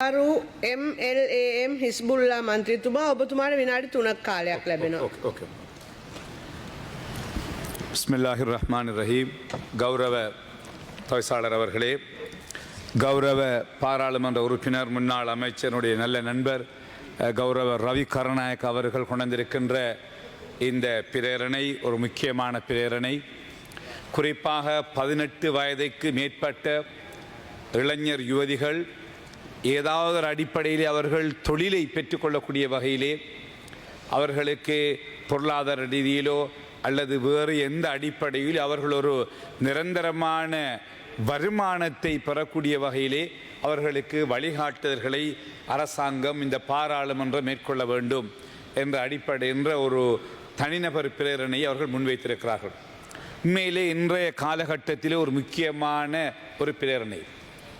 අරු MLAM Hezbollah මන්ත්‍රීතුමා ඔබතුමාට විනාඩි තුනක් කාලයක් ලැබෙනවා. ஓகே ஓகே பிஸ்மில்லாஹிர் ரஹ்மான் ரஹீம் கௌரவ தவிசாளர் அவர்களே கௌரவ பாராளுமன்ற உறுப்பினர் முன்னாள் அமைச்சருடைய நல்ல நண்பர் அஹ், கௌரவ ரவி கருணாயக் அவர்கள் கொண்டிருக்கின்ற இந்த பிரேரணை ஒரு முக்கியமான பிரேரணை குறிப்பாக பதினெட்டு வயதுக்கு மேற்பட்ட இளைஞர் யுவதிகள் ஏதாவது ஒரு அடிப்படையிலே அவர்கள் தொழிலை பெற்றுக்கொள்ளக்கூடிய வகையிலே அவர்களுக்கு பொருளாதார ரீதியிலோ அல்லது வேறு எந்த அடிப்படையில் அவர்கள் ஒரு நிரந்தரமான வருமானத்தை பெறக்கூடிய வகையிலே அவர்களுக்கு வழிகாட்டுதல்களை அரசாங்கம் இந்த பாராளுமன்றம் மேற்கொள்ள வேண்டும் என்ற அடிப்படை என்ற ஒரு தனிநபர் பிரேரணையை அவர்கள் முன்வைத்திருக்கிறார்கள். உண்மையிலே இன்றைய காலகட்டத்திலே ஒரு முக்கியமான ஒரு பிரேரணை.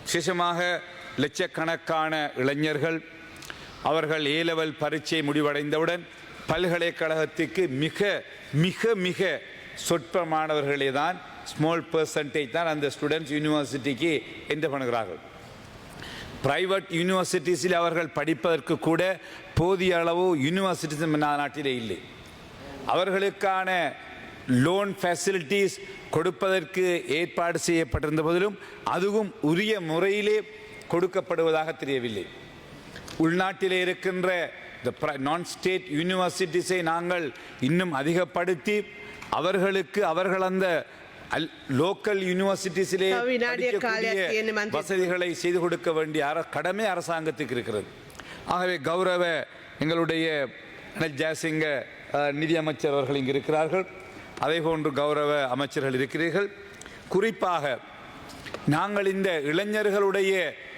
விசேஷமாக லட்சக்கணக்கான இளைஞர்கள் அவர்கள் ஏ லெவல் பரீட்சை முடிவடைந்தவுடன் பல்கலைக்கழகத்துக்கு மிக மிக மிக சொற்ப மாணவர்களே தான் ஸ்மால் பர்சன்டேஜ் தான் அந்த ஸ்டூடெண்ட்ஸ் யூனிவர்சிட்டிக்கு என்டர் பண்ணுகிறார்கள். பிரைவேட் யூனிவர்சிட்டிஸில் அவர்கள் படிப்பதற்கு கூட போதிய அளவு யூனிவர்சிட்டிஸ் நம்ம நாட்டிலே இல்லை. அவர்களுக்கான லோன் ஃபெசிலிட்டிஸ் கொடுப்பதற்கு ஏற்பாடு செய்யப்பட்டிருந்த போதிலும் அதுவும் உரிய முறையிலே கொடுக்கப்படுவதாக தெரியவில்லை. உள்நாட்டிலே இருக்கின்ற இந்த நான் ஸ்டேட் யூனிவர்சிட்டிஸை நாங்கள் இன்னும் அதிகப்படுத்தி அவர்களுக்கு அவர்கள் அந்த லோக்கல் யூனிவர்சிட்டிஸிலே வசதிகளை செய்து கொடுக்க வேண்டிய அர கடமை அரசாங்கத்துக்கு இருக்கிறது. ஆகவே கௌரவ எங்களுடைய ஜெயசிங்க நிதியமைச்சர் அவர்கள் இங்கு இருக்கிறார்கள். அதே போன்று கௌரவ அமைச்சர்கள் இருக்கிறீர்கள். குறிப்பாக நாங்கள் இந்த இளைஞர்களுடைய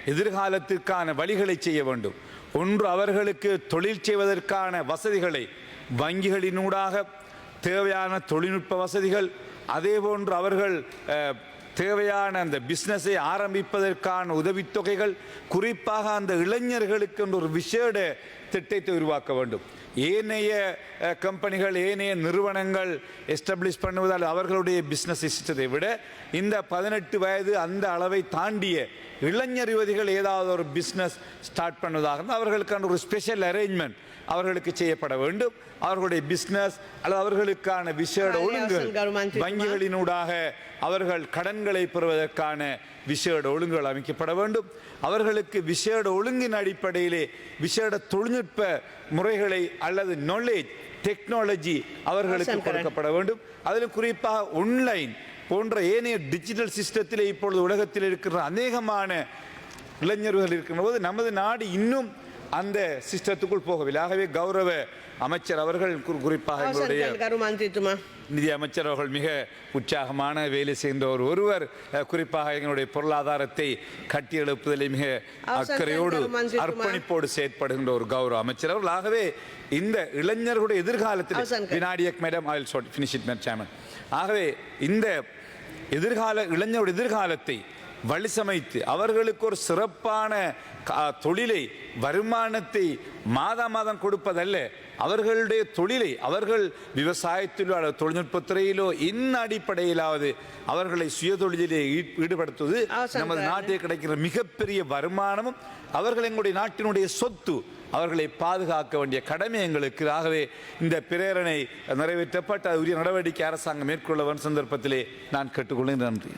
எதிர்காலத்திற்கான வழிகளை செய்ய வேண்டும். ஒன்று அவர்களுக்கு தொழில் செய்வதற்கான வசதிகளை வங்கிகளினூடாக தேவையான தொழில்நுட்ப வசதிகள் அதே போன்று அவர்கள் தேவையான அந்த பிஸ்னஸை ஆரம்பிப்பதற்கான உதவித்தொகைகள் குறிப்பாக அந்த இளைஞர்களுக்கு ஒரு விசேட திட்டத்தை உருவாக்க வேண்டும். ஏனைய கம்பெனிகள் ஏனைய நிறுவனங்கள் எஸ்டாப்ளிஷ் பண்ணுவதால் அவர்களுடைய பிஸ்னஸ் சிஸ்டத்தை விட இந்த பதினெட்டு வயது அந்த அளவை தாண்டிய இளைஞர் யுவதிகள் ஏதாவது ஒரு பிஸ்னஸ் ஸ்டார்ட் பண்ணுவதாக அவர்களுக்கான ஒரு ஸ்பெஷல் அரேஞ்ச்மெண்ட் அவர்களுக்கு செய்யப்பட வேண்டும். அவர்களுடைய பிஸ்னஸ் அல்லது அவர்களுக்கான விசேட அவசரம் கருமாந்திரி வங்கிகளினூடாக அவர்கள் கடன்களை பெறுவதற்கான விசேட ஒழுங்குகள் அமைக்கப்பட வேண்டும் அவர்களுக்கு விசேட ஒழுங்கின் அடிப்படையிலே விசேட தொழில்நுட்ப முறைகளை அல்லது knowledge டெக்னாலஜி அவர்களுக்கு. கொடுக்கப்பட வேண்டும் அதிலும் குறிப்பாக ஒன்லைன் போன்ற ஏனைய டிஜிட்டல் சிஸ்டத்திலே இப்பொழுது உலகத்தில் இருக்கிற அநேகமான இளைஞர்கள் இருக்கின்ற போது நமது நாடு இன்னும் அந்த சிஸ்டத்துக்குள் போகவில்லை. ஆகவே கௌரவ அமைச்சர் அவர்கள் குறிப்பாக எங்களுடைய நிதி அமைச்சர் அவர்கள் மிக உற்சாகமான வேலை செய்கின்ற ஒருவர். குறிப்பாக எங்களுடைய பொருளாதாரத்தை கட்டியெழுப்புதலை மிக அக்கறையோடு அர்ப்பணிப்போடு செயற்படுகின்ற ஒரு கௌரவ அமைச்சர் அவர்கள். ஆகவே இந்த இளைஞர்களுடைய எதிர்காலத்தில் வினாடியக் madam I short finish it chairman ஆகவே இந்த எதிர்கால இளைஞருடைய எதிர்காலத்தை வழிசமைத்து அவர்களுக்கு ஒரு சிறப்பான தொழிலை வருமானத்தை மாதா மாதம் கொடுப்பதல்ல அவர்களுடைய தொழிலை அவர்கள் விவசாயத்திலோ அல்லது தொழில்நுட்பத்துறையிலோ என்ன அடிப்படையிலாவது அவர்களை சுயதொழிலே ஈடுபடுத்துவது நமது. நாட்டில் கிடைக்கிற மிகப்பெரிய வருமானமும் அவர்கள் எங்களுடைய நாட்டினுடைய சொத்து அவர்களை பாதுகாக்க வேண்டிய கடமை எங்களுக்கு. ஆகவே இந்த பிரேரணை நிறைவேற்றப்பட்ட உரிய நடவடிக்கை அரசாங்கம் மேற்கொள்ள சந்தர்ப்பத்திலே நான் கேட்டுக்கொள்கிறேன். நன்றி.